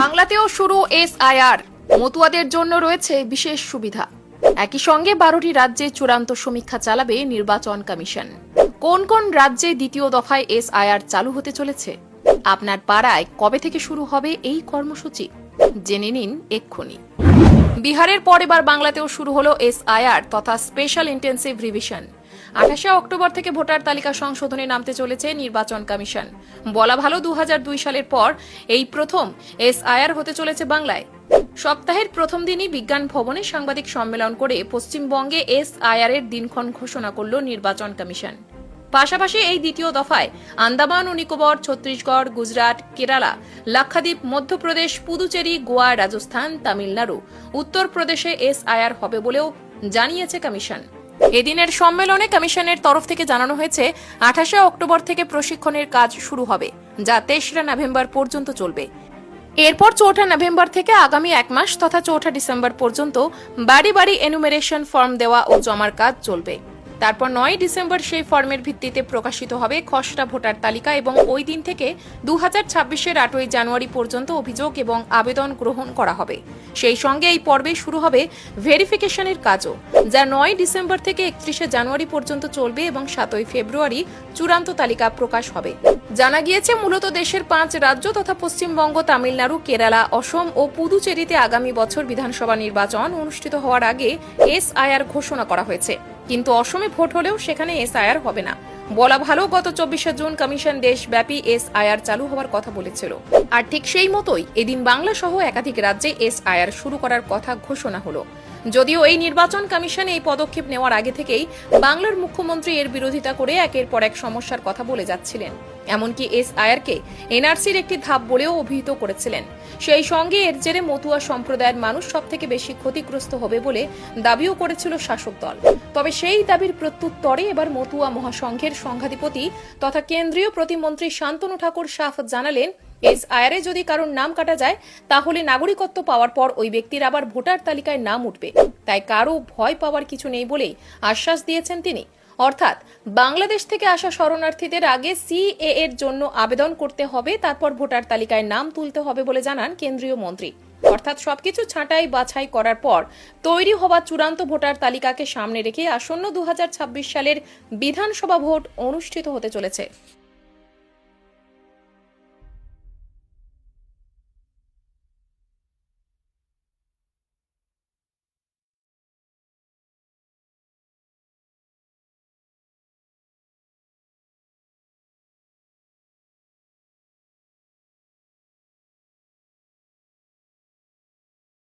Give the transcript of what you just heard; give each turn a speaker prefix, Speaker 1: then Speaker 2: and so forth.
Speaker 1: বাংলাতেও শুরু এসআইআর। মতুয়াদের জন্য রয়েছে বিশেষ সুবিধা। একই সঙ্গে বারোটি রাজ্যে চূড়ান্ত সমীক্ষা চালাবে নির্বাচন কমিশন। কোন কোন রাজ্যে দ্বিতীয় দফায় এসআইআর চালু হতে চলেছে? আপনার পাড়ায় কবে থেকে শুরু হবে এই কর্মসূচি? জেনে নিন এক্ষুনি। বিহারের পর এবার বাংলাতেও শুরু হলো এসআইআর তথা স্পেশাল ইন্টেন্সিভ রিভিশন। আঠাশে অক্টোবর থেকে ভোটার তালিকা সংশোধনে নামতে চলেছে নির্বাচন কমিশন। বলা ভালো দু হাজার দুই সালের পর এই প্রথম এসআইআর হতে চলেছে বাংলায়। সপ্তাহের প্রথম দিনই বিজ্ঞান ভবনে সাংবাদিক সম্মেলন করে পশ্চিমবঙ্গে এসআইআর এর দিনক্ষণ ঘোষণা করল নির্বাচন কমিশন। পাশাপাশি এই দ্বিতীয় দফায় আন্দামান ও নিকোবর, ছত্তিশগড়, গুজরাট, কেরালা, লাক্ষাদ্বীপ, মধ্যপ্রদেশ, পুদুচেরি, গোয়া, রাজস্থান, তামিলনাড়ু উত্তরপ্রদেশে এসআইআর হবে বলেও জানিয়েছে কমিশন। এদিনের সম্মেলনে কমিশনের তরফ থেকে জানানো হয়েছে, আঠাশে অক্টোবর থেকে প্রশিক্ষণের কাজ শুরু হবে, যা তেসরা নভেম্বর পর্যন্ত চলবে। এরপর চৌঠা নভেম্বর থেকে আগামী এক মাস তথা চৌঠা ডিসেম্বর পর্যন্ত বাড়ি বাড়ি এনুমেরেশন ফর্ম দেওয়া ও জমার কাজ চলবে। তারপর নয় ডিসেম্বর সেই ফর্মের ভিত্তিতে প্রকাশিত হবে খসড়া ভোটার তালিকা এবং ওই দিন থেকে দু হাজার ছাব্বিশের আটই জানুয়ারি পর্যন্ত অভিযোগ এবং আবেদন গ্রহণ করা হবে। সেই সঙ্গে এই পর্বে শুরু হবে ভেরিফিকেশনের কাজও, যা নয় ডিসেম্বর থেকে একত্রিশে জানুয়ারি পর্যন্ত চলবে এবং সাতই ফেব্রুয়ারি চূড়ান্ত তালিকা প্রকাশ হবে। জানা গিয়েছে, মূলত দেশের পাঁচ রাজ্য তথা পশ্চিমবঙ্গ, তামিলনাড়ু, কেরালা, অসম ও পুদুচেরিতে আগামী বছর বিধানসভা নির্বাচন অনুষ্ঠিত হওয়ার আগে এসআইআর ঘোষণা করা হয়েছে। কিন্তু অসমে ভোট হলেও সেখানে এসআইআর হবে না। বলা ভালো, গত চব্বিশে জুন কমিশন দেশব্যাপী এসআইআর চালু হওয়ার কথা বলেছিল। আর ঠিক সেই মতোই এদিন বাংলা সহ একাধিক রাজ্যে এস এসআইআর শুরু করার কথা ঘোষণা হলো। যদিও এই নির্বাচন কমিশন এই পদক্ষেপ নেওয়ার আগে থেকেই বাংলার মুখ্যমন্ত্রী এর বিরোধিতা করে একের পর এক সমস্যার কথা বলে যাচ্ছিলেন। এমনকি এসআইআর কে এনআরসির একটি ধাপ বলেও অভিহিত করেছিলেন। সেই সঙ্গে এর জেরে মতুয়া সম্প্রদায়ের মানুষ সব থেকে বেশি ক্ষতিগ্রস্ত হবে বলে দাবিও করেছিল শাসক দল। তবে সেই দাবির প্রত্যুত্তরে এবার মতুয়া মহাসংঘের সংঘাধিপতি তথা কেন্দ্রীয় প্রতিমন্ত্রী শান্তনু ঠাকুর সাফ জানালেন, এসআইআরে যদি কারোর নাম কাটা যায়, তাহলে নাগরিকত্ব পাওয়ার পর ওই ব্যক্তির আবার ভোটার তালিকায় নাম উঠবে। তাই কারও ভয় পাওয়ার কিছু নেই বলেই আশ্বাস দিয়েছেন তিনি। অর্থাৎ বাংলাদেশ থেকে আসা শরণার্থীদের আগে সিএ এর জন্য আবেদন করতে হবে, তারপর ভোটার তালিকায় নাম তুলতে হবে বলে জানান কেন্দ্রীয় মন্ত্রী। অর্থাৎ সবকিছু ছাঁটাই বাছাই করার পর তৈরি হওয়া চূড়ান্ত ভোটার তালিকাকে সামনে রেখে আসন্ন দু হাজার ছাব্বিশ সালের বিধানসভা ভোট অনুষ্ঠিত হতে চলেছে।